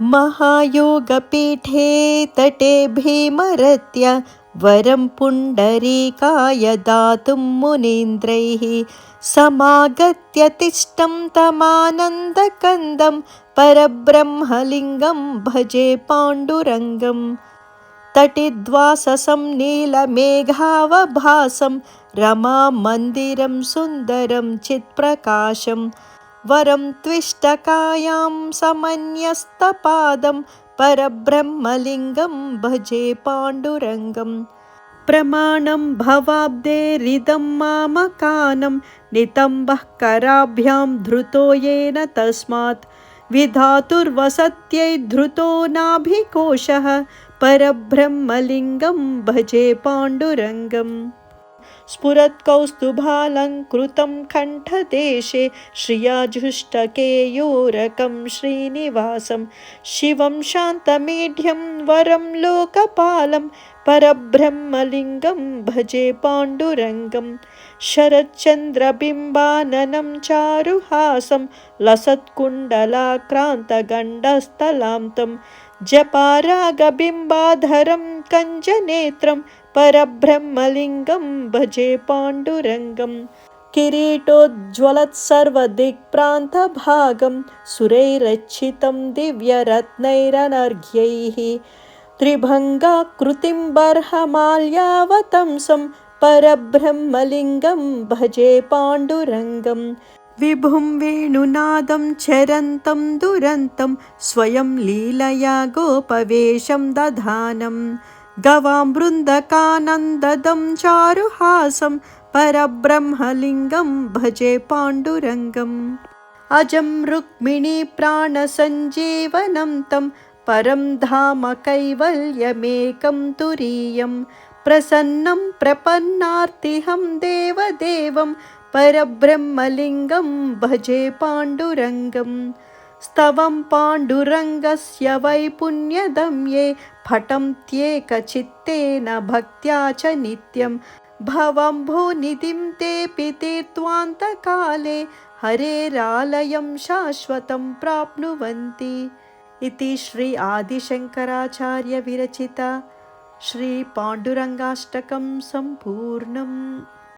महायोगपीठे तटे भीमरत्य वरं पुण्डरीकाय दातुं मुनीन्द्रैः समागत्य तिष्ठं तमानन्दकन्दं परब्रह्मलिङ्गं भजे पाण्डुरङ्गम् तटिद्वाससं नीलमेघावभासं रमामन्दिरं सुन्दरं चित्प्रकाशं वरं त्विष्टकायां समन्यस्तपादं परब्रह्मलिङ्गं भजे पाण्डुरङ्गम् प्रमाणं भवाब्देरिदं मामकानं नितम्बः कराभ्यां धृतो येन तस्मात्। विधातुर्वसत्यै धृतो नाभिकोशः परब्रह्मलिङ्गं भजे पाण्डुरङ्गम् स्फुरत्कौस्तुभालङ्कृतं कण्ठदेशे श्रियाजुष्टकेयोरकं श्रीनिवासं शिवं शान्तमेढ्यं वरं लोकपालं परब्रह्मलिङ्गं भजे पाण्डुरङ्गं शरच्चन्द्रबिम्बाननं चारुहासं लसत्कुण्डलाक्रान्तगण्डस्थलां तं जपारागबिम्बाधरं कञ्जनेत्रं परब्रह्मलिङ्गं भजे पाण्डुरङ्गम् किरीटोज्ज्वलत्सर्वदिक्प्रान्तभागं सुरैरच्छितं दिव्यरत्नैरनर्घ्यैः त्रिभङ्गाकृतिं बर्हमाल्यावतंसं परब्रह्मलिङ्गं भजे पाण्डुरङ्गम् विभुं वेणुनादं चरन्तं दुरन्तं स्वयं लीलया गोपवेशं दधानं गवां वृन्दकानन्ददं चारुहासं परब्रह्मलिङ्गं भजे पाण्डुरङ्गम् अजं रुक्मिणीप्राणसञ्जीवनं तं परं धाम कैवल्यमेकं तुरीयं प्रसन्नं प्रपन्नार्तिहं देवदेवं परब्रह्मलिङ्गं भजे पाण्डुरङ्गम् स्तवं पाण्डुरङ्गस्य वैपुण्यदं ये फटन्त्येकचित्तेन भक्त्या च नित्यं भवम्भोनिधिं तेऽपि तीर्त्वान्तकाले हरेरालयं शाश्वतं प्राप्नुवन्ति इति श्री आदिशङ्कराचार्यविरचिता श्रीपाण्डुरङ्गाष्टकं सम्पूर्णम्